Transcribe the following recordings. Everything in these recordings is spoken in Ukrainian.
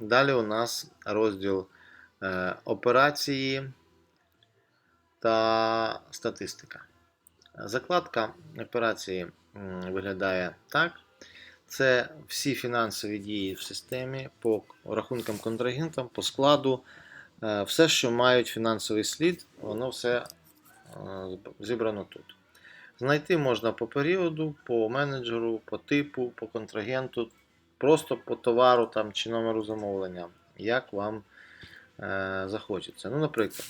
Далі у нас розділ е, операції та статистика. Закладка операції виглядає так. Це всі фінансові дії в системі по рахункам контрагентам, по складу. Е, Все, що мають фінансовий слід, воно все е, зібрано тут. Знайти можна по періоду, по менеджеру, по типу, по контрагенту, просто по товару там, чи номеру замовлення, як вам е, захочеться. Ну, наприклад,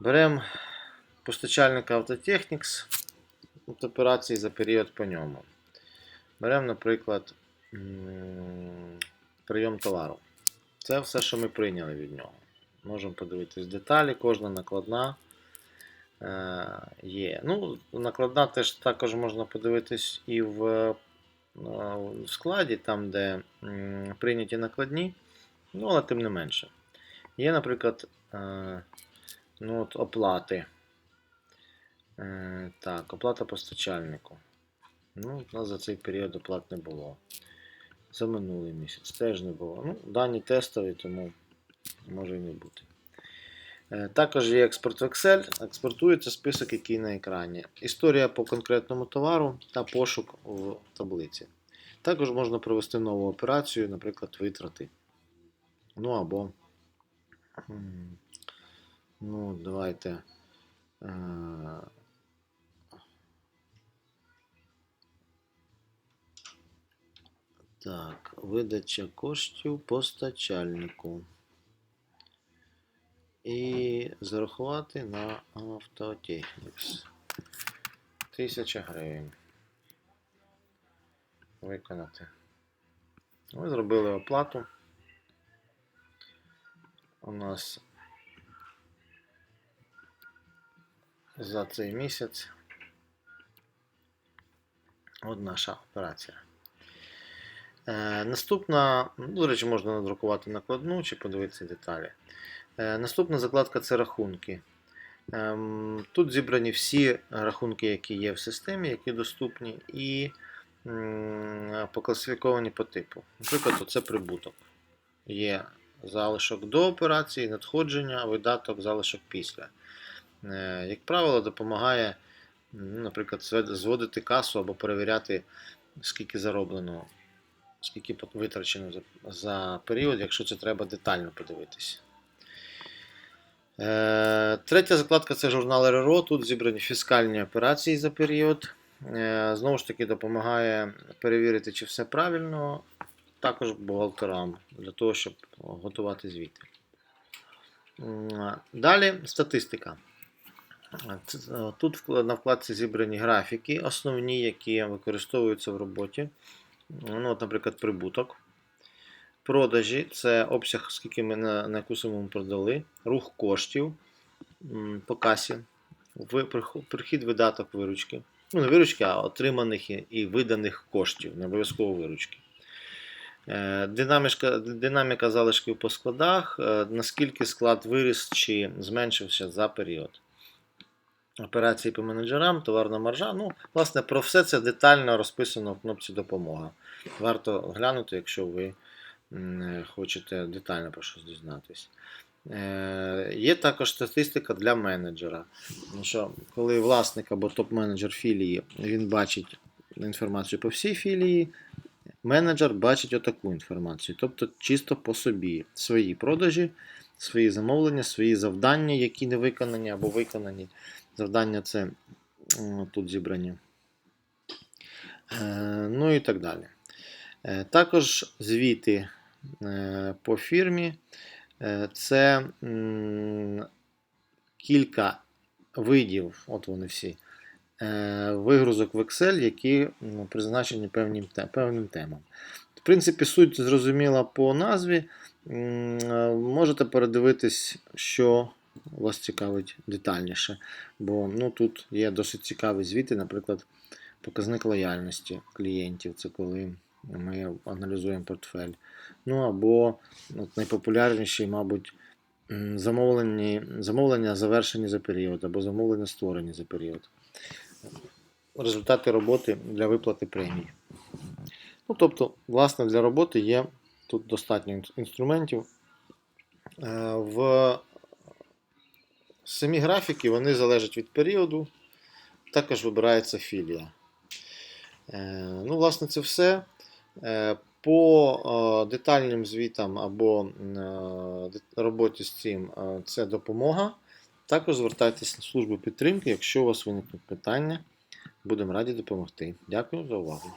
беремо постачальника Автотехнікс, от операції за період по ньому. Беремо, наприклад, прийом товару. Це все, що ми прийняли від нього. Можемо подивитись деталі, кожна накладна е, є. Ну, накладна теж також можна подивитись і в, в складі, там, де прийняті накладні, ну, але тим не менше. Є, наприклад, е, ну, от оплати. Е, так, оплата постачальнику. Ну, у нас за цей період оплат не було. За минулий місяць теж не було. Ну, дані тестові, тому може і не бути. Е, Також є експорт в Excel, експортується список, який на екрані. Історія по конкретному товару та пошук в таблиці. Також можна провести нову операцію, наприклад, витрати. Ну або. Ну, давайте. е, Так, видача коштів постачальнику. І зарахувати на Автотехнікс. 1000 гривень. Виконати. Ми зробили оплату. У нас за цей місяць. От наша операція. Е, наступна, ну, до речі, можна надрукувати накладну чи подивитися деталі. Е, наступна закладка це рахунки. Ем, тут зібрані всі рахунки, які є в системі, які доступні, і покласифіковані по типу. Наприклад, це прибуток. Є залишок до операції, надходження, видаток, залишок після. Е, Як правило, допомагає, наприклад, зводити касу або перевіряти, скільки зароблено скільки витрачено за, за період, якщо це треба детально подивитися. Е, третя закладка це журнал РРО. Тут зібрані фіскальні операції за період. Е, знову ж таки, допомагає перевірити, чи все правильно, також бухгалтерам для того, щоб готувати звіти. Далі статистика. Е, Тут на вкладці зібрані графіки, основні, які використовуються в роботі. Ну, от, наприклад, прибуток. Продажі це обсяг, скільки ми на, на яку суму ми продали, рух коштів по касі, прихід видаток виручки. Ну, не виручки, а отриманих і, виданих коштів, не обов'язково виручки. Е, Динаміка, динаміка залишків по складах, е, наскільки склад виріс чи зменшився за період. Операції по менеджерам, товарна маржа. Ну, власне, про все це детально розписано в кнопці допомога. Варто глянути, якщо ви е, хочете детально про щось дізнатись. Е, Є також статистика для менеджера. Що, коли власник або топ-менеджер філії він бачить інформацію по всій філії, менеджер бачить отаку інформацію. Тобто чисто по собі свої продажі, свої замовлення, свої завдання, які не виконані або виконані. Завдання це тут зібрані. Е, Ну і так далі. Е, Також звіти по фірмі. Е, Це кілька видів, от вони всі, е, вигрузок в Excel, які призначені певним, певним темам. В принципі, суть зрозуміла по назві. Е, Можете передивитись, що вас цікавить детальніше. Бо ну, тут є досить цікаві звіти, наприклад, показник лояльності клієнтів. Це коли ми аналізуємо портфель. Ну або от, найпопулярніші, мабуть, замовлені, замовлення завершені за період, або замовлення створені за період. Результати роботи для виплати премії. Ну, тобто, власне, для роботи є Тут достатньо інструментів. Е, В самі графіки вони залежать від періоду. Також вибирається філія. Е, Ну, власне, це все. Е, По е, детальним звітам або е, роботі з цим це допомога. Також звертайтеся на службу підтримки, якщо у вас виникнуть питання. Будемо раді допомогти. Дякую за увагу.